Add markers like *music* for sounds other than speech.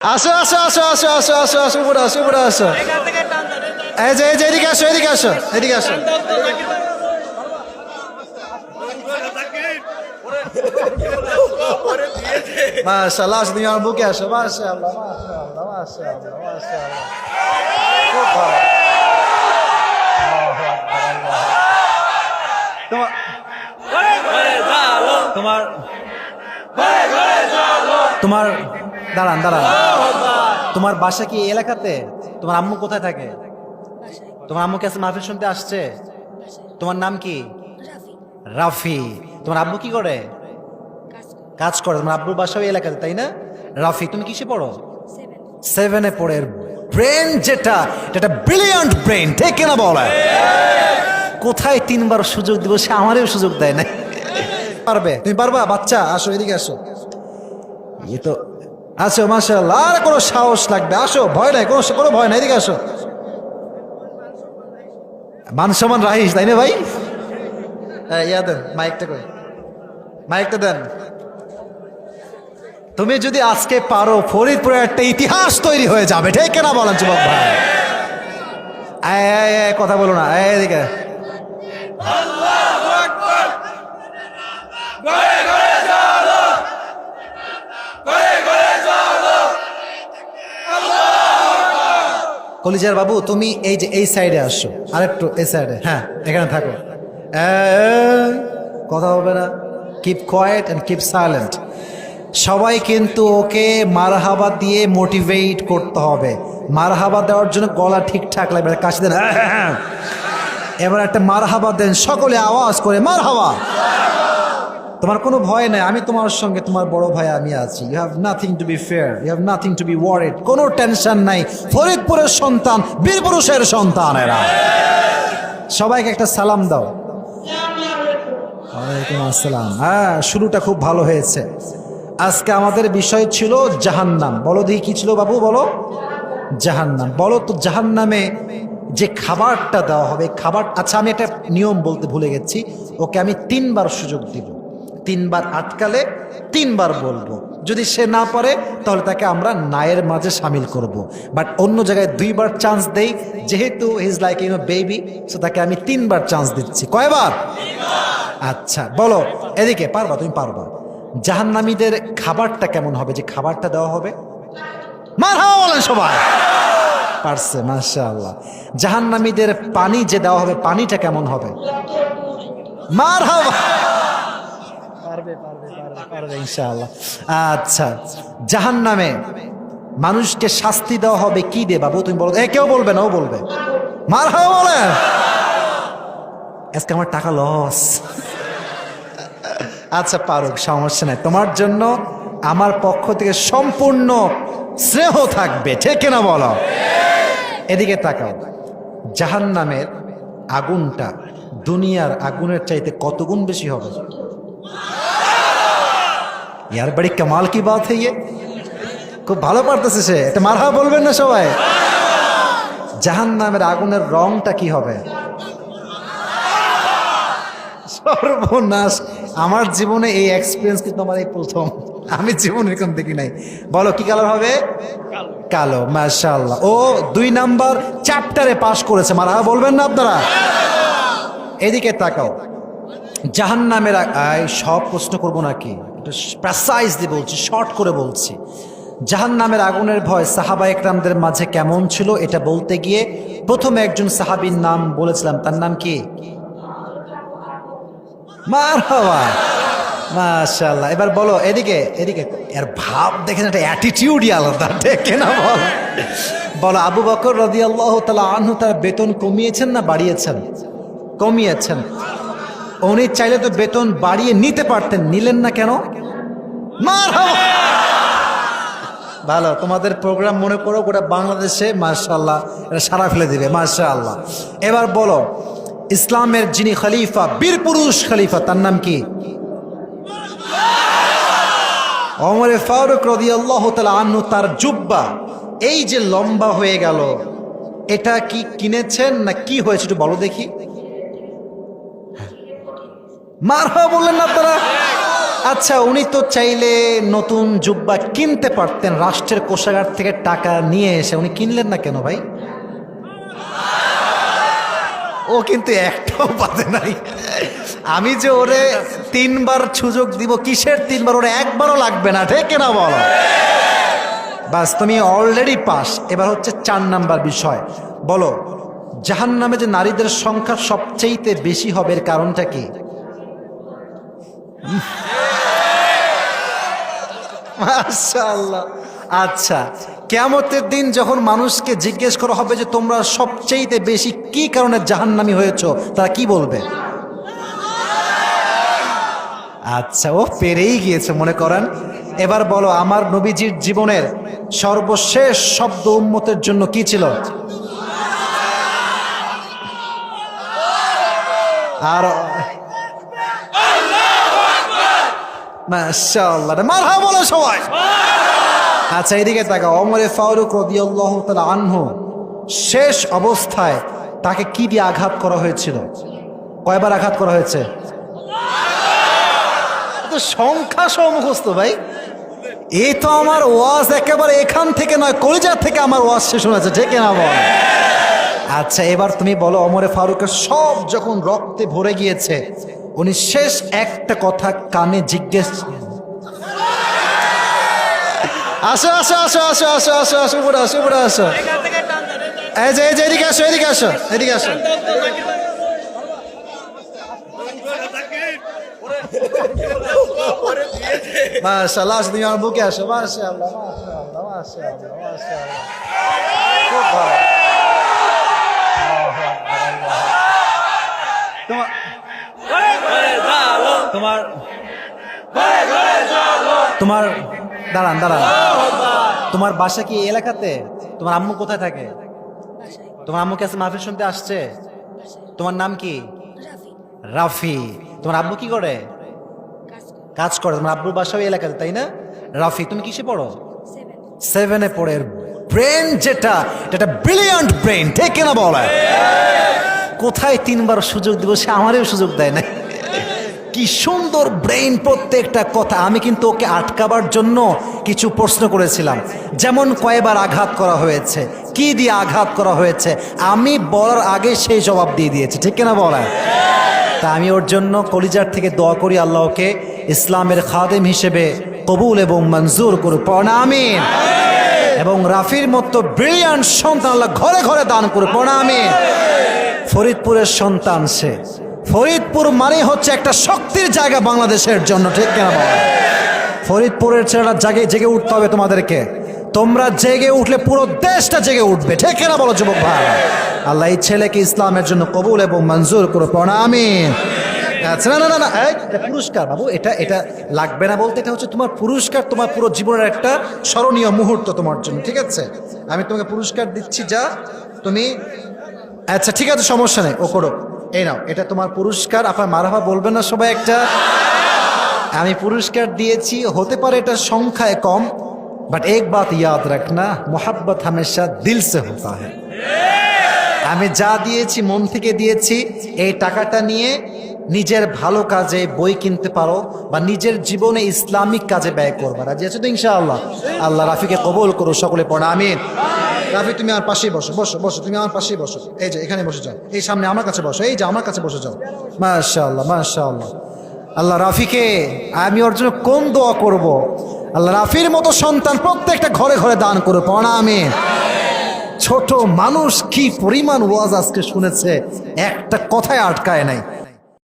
আসো আসো আসো আসো আসো আসো আসো, উপরে আসো উপরে আসো। এই যে এই যে, এদিকে আসো এদিকে আসো এদিকে আসো। বুকে তোমার, দাঁড়ান দাঁড়ান। তোমার বাসা কি এলাকাতে? তোমার আম্মু কোথায় থাকে? তোমার আম্মু কাছে মাহফিল শুনতে আসছে? তোমার নাম কি? রাফি। তোমার আব্বু কি করে? কাজ করে। তোমার আব্বুর বাসা ওই এলাকাতে, তাই না? রাফি, তুমি কিসে পড়ো? সেভেনে পড়ে। ব্রেন যেটা এটা ব্রিলিয়ান্ট ব্রেন ঠিক কিনা বলে? কোথায় তিনবার সুযোগ দিব, সে আমারও সুযোগ দেয় না পারবে? তুমি পারবা? বাচ্চা, আসো, এদিকে আসো। এ তো আসো মাশাআল্লাহ আর কোনো সাহস লাগবে? আসো ভয় নাই কোনো কোনো ভয় নাই এদিকে আসো। মান সমান রাহিস তাই না ভাই? হ্যাঁ, ইয়া দেন মাইকটা কই? মাইকটা দেন। তুমি যদি আজকে পারো ফরিদপুরে একটা ইতিহাস তৈরি হয়ে যাবে ঠিক কেনা বলেন যুবক ভাই? কথা বলো না এদিকে। কলিজার বাবু তুমি এই যে এই সাইডে আসো। আরেকটু এই সাইডে হ্যাঁ এখানে থাকো। কথা হবে না। Keep quiet and keep silent সবাই কিন্তু ওকে মারহাবা দিয়ে মোটিভেট করতে হবে। মারহাবা দেওয়ার জন্য গলা ঠিকঠাক লাগবে কাশি দেন। হ্যাঁ, হ্যাঁ, হ্যাঁ। এবার একটা মারহাবা দেন সকলে আওয়াজ করে মারহাবা! তোমার কোনো ভয় নাই, আমি তোমার সঙ্গে, তোমার বড় ভাই আমি আছি। You have nothing to be fair you have nothing to be worried কোনো টেনশন নাই। ফরিদপুরের সন্তান, বীরপুরুষের সন্তান এরা সবাইকে একটা সালাম দাও। ওয়ালাইকুম আসসালাম। হ্যাঁ শুরুটা খুব ভালো হয়েছে। আজকে আমাদের বিষয় ছিল জাহান্নাম। বলো দেখি কি ছিল বাবু, বলো। জাহান্নাম। বলো তো, জাহান্নামে যে খাবারটা দেওয়া হবে, খাবার আচ্ছা আমি একটা নিয়ম বলতে ভুলে গেছি। ওকে আমি তিনবার সুযোগ দিব। তিনবার আটকালে তিনবার বলব। যদি সে না পারে তাহলে তাকে আমরা নায়ের মাঝে সামিল করব। বাট অন্য জায়গায় দুইবার চান্স দেই যেহেতু is like you know baby so তাকে আমি তিনবার চান্স দিচ্ছি। কয়বার? আচ্ছা বলো এদিকে পারবা তুমি পারবা। জাহান্নামীদের খাবারটা কেমন হবে? যে খাবারটা দেওয়া হবে? মার হাওয়া বলেন সবাই। পারছে আল্লাহ জাহান্নামীদের পানি যে দেওয়া হবে পানিটা কেমন হবে? মার হাওয়া। পারবে পারবে পারবে আচ্ছা জাহান্নামে মানুষকে শাস্তি দেওয়া হবে কি দে বাবু? তুমি বলো এ, কেউ বলবে না, ও বলবে। মার হাওয়া বলে। আজকে আমার টাকা লস। আচ্ছা পারুক, সমস্যা নাই। তোমার জন্য আমার পক্ষ থেকে সম্পূর্ণ স্নেহ থাকবে, ঠিক না বলো? এদিকে তাকাও। জাহান নামের আগুনটা দুনিয়ার আগুনের চাইতে কত গুণ বেশি হবে? ইয়ার বাড়ি কামাল কি বাত হইয়ে খুব ভালো পারতেছে সে এটা মারহা বলবেন না সবাই জাহান নামের আগুনের রংটা কি হবে সর্বনাশ আমার জীবনে এই এক্সপিরিয়েন্স কিন্তু আমার এই প্রথম আমি জীবনে এরকম দেখি নাই বলো কি কালার হবে কালো মাশাআল্লাহ ও দুই নাম্বার চ্যাপ্টারে পাশ করেছে। মারা বলবেন না আপনারা? এদিকে তাকাও। জাহান নামের সব প্রশ্ন করব নাকি? প্রেসাইজলি বলছি শর্ট করে বলছি। জাহান নামের আগুনের ভয় সাহাবা একরামদের মাঝে কেমন ছিল এটা বলতে গিয়ে প্রথমে একজন সাহাবীর নাম বলেছিলাম, তার নাম কি? মার হওয়া মাশাল্লাহ এবার বলো, এদিকে এদিকে। এর ভাব দেখেন, একটা অ্যাটিটিউডই আলাদা, দেখে না বল। বলো, আবু বকর রদি আল্লাহ তালা আনহু তার বেতন কমিয়েছেন না বাড়িয়েছেন? কমিয়েছেন। উনি চাইলে তো বেতন বাড়িয়ে নিতে পারতেন, নিলেন না কেন? ভালো, তোমাদের প্রোগ্রাম মনে করো গোটা বাংলাদেশে মার্শাল্লাহ এটা সারা ফেলে দিবে মার্শাল্লাহ এবার বলো, ইসলামের যিনি খলিফা, বীর পুরুষ খলিফা, তার নাম কি? অমরে ফারুক রদি আল্লাহ আন্নু তার জুব্বা, এই যে লম্বা হয়ে গেল, এটা কি কিনেছেন না কি হয়েছে একটু বলো দেখি। মার বললেন, না আপনারা আচ্ছা উনি তো চাইলে নতুন জুব্বা কিনতে পারতেন, রাষ্ট্রের কোষাগার থেকে টাকা নিয়ে এসে। উনি কিনলেন না কেন ভাই? ও কিন্তু একটাও পাতে নাই। আমি যে ওরে তিনবার সুযোগ দিব, কিসের তিনবার? ওরে একবারও লাগবে না ঠিক না বলো। বাস, তুমি অলরেডি পাস এবার হচ্ছে চার নাম্বার বিষয়। বলো জাহান নামে যে নারীদের সংখ্যা সবচেয়েতে বেশি হবে কারণটা কি? *laughs* মাশাআল্লাহ। আচ্ছা কেয়ামতের দিন যখন মানুষকে জিজ্ঞেস করা হবে যে তোমরা সবচেয়েতে বেশি কি কারণে জাহান্নামি হয়েছ, তারা কি বলবে? আচ্ছা ও পেরেই গিয়েছে, মনে করেন। এবার বলো, আমার নবীজির জীবনের সর্বশেষ শব্দ উম্মতের জন্য কি ছিল? আর মাশাআল্লাহ। মারহা বলো সবাই। আচ্ছা এদিকে তাকা অমরে ফারুক রাদিয়াল্লাহু তাআলা আনহু শেষ অবস্থায় তাকে কি দিয়ে আঘাত করা হয়েছিল? কয়বার আঘাত করা হয়েছে? তো সংখ্যা সহ মুখস্থ ভাই। এই তো আমার ওয়াজ একেবারে এখান থেকে নয় কলিজার থেকে আমার ওয়াজ শেষ হয়েছে ঠিক না বল। আচ্ছা এবার তুমি বলো অমরে ফারুকের সব যখন রক্তে ভরে গিয়েছে উনি শেষ একটা কথা কানে জিজ্ঞেস আসো আসো আসো আসো আসো আসো আসো, উপরে আসো উপরে আসো। এই যে এই যে, এদিকে আসো এদিকে আসো এদিকে আসো। বুকে তোমার তোমার, দাঁড়ান দাঁড়ান। তোমার বাসা কি এলাকাতে? তোমার আম্মু কোথায় থাকে? তোমার আম্মু কাছে মাহফিল শুনতে আসছে? তোমার নাম কি? রাফি। তোমার আব্বু কি করে? কাজ করে। তোমার আব্বুর বাসা ওই এলাকাতে, তাই না? রাফি, তুমি কিসে পড়ো? সেভেনে পড়ে। ব্রেন যেটা এটা ব্রিলিয়ান্ট ব্রেন ঠিক কিনা বলে? কোথায় তিনবার সুযোগ দিব, সে আমারও সুযোগ দেয় না কি সুন্দর ব্রেইন প্রত্যেকটা কথা। আমি কিন্তু ওকে আটকাবার জন্য কিছু প্রশ্ন করেছিলাম। যেমন কয়বার আঘাত করা হয়েছে? কি দিয়ে আঘাত করা হয়েছে? আমি বলার আগে সেই জবাব দিয়ে দিয়েছি। ঠিক কিনা বলা তা আমি ওর জন্য কলিজার থেকে দোয়া করি আল্লাহকে, ইসলামের খাদেম হিসেবে কবুল এবং মঞ্জুর করু প্রণামিন এবং রাফির মতো ব্রিলিয়ান্ট সন্তান আল্লাহ ঘরে ঘরে দান করে প্রণামিন ফরিদপুরের সন্তান সে। ফরিদপুর মানে হচ্ছে একটা শক্তির জায়গা বাংলাদেশের জন্য, ঠিক কেনা বল ফরিদপুরের ছেলেরা জাগে জেগে উঠতে হবে তোমাদেরকে। তোমরা জেগে উঠলে পুরো দেশটা জেগে উঠবে, ঠিক কেনা বলো যুবক ভাই? আল্লাহ এই ছেলেকে ইসলামের জন্য কবুল এবং মঞ্জুর করো প্রণামিন আচ্ছা না না না এটা পুরস্কার বাবু, এটা এটা লাগবে না বলতে, এটা হচ্ছে তোমার পুরস্কার, তোমার পুরো জীবনের একটা স্মরণীয় মুহূর্ত তোমার জন্য, ঠিক আছে? আমি তোমাকে পুরস্কার দিচ্ছি, যা তুমি আচ্ছা ঠিক আছে, সমস্যা নেই, ও করো এই নাও, এটা তোমার পুরস্কার। আপনার মারাফা বলবেন না সবাই একটা? আমি পুরস্কার দিয়েছি, হতে পারে এটা সংখ্যায় কম বাট এক বাত ইয়াদ রাখনা মোহাব্বত হামেশা দিল সে হতা আমি যা দিয়েছি, মন থেকে দিয়েছি, এই টাকাটা নিয়ে নিজের ভালো কাজে বই কিনতে পারো, বা নিজের জীবনে ইসলামিক কাজে ব্যয় করবা। রাজি ইনশাআল্লাহ? আল্লাহ রাফিকে কবল করো সকলে পড়া, আমিন। রাফি, তুমি আমার পাশেই বসো বসো বসো, তুমি আমার পাশেই বসো। এই যে, এখানে বসে যাও। এই সামনে আমার কাছে বসো, এই যে, আমার কাছে বসে যাও। মাশাআল্লাহ মাশাআল্লাহ। আল্লাহ রাফিকে আমি ওর জন্য কোন দোয়া করব? আল্লাহ রাফির মতো সন্তান প্রত্যেকটা ঘরে ঘরে দান করে পড়া আমিন। ছোট মানুষ কি পরিমাণ ওয়াজ আজকে শুনেছে? একটা কথায় আটকায় নাই।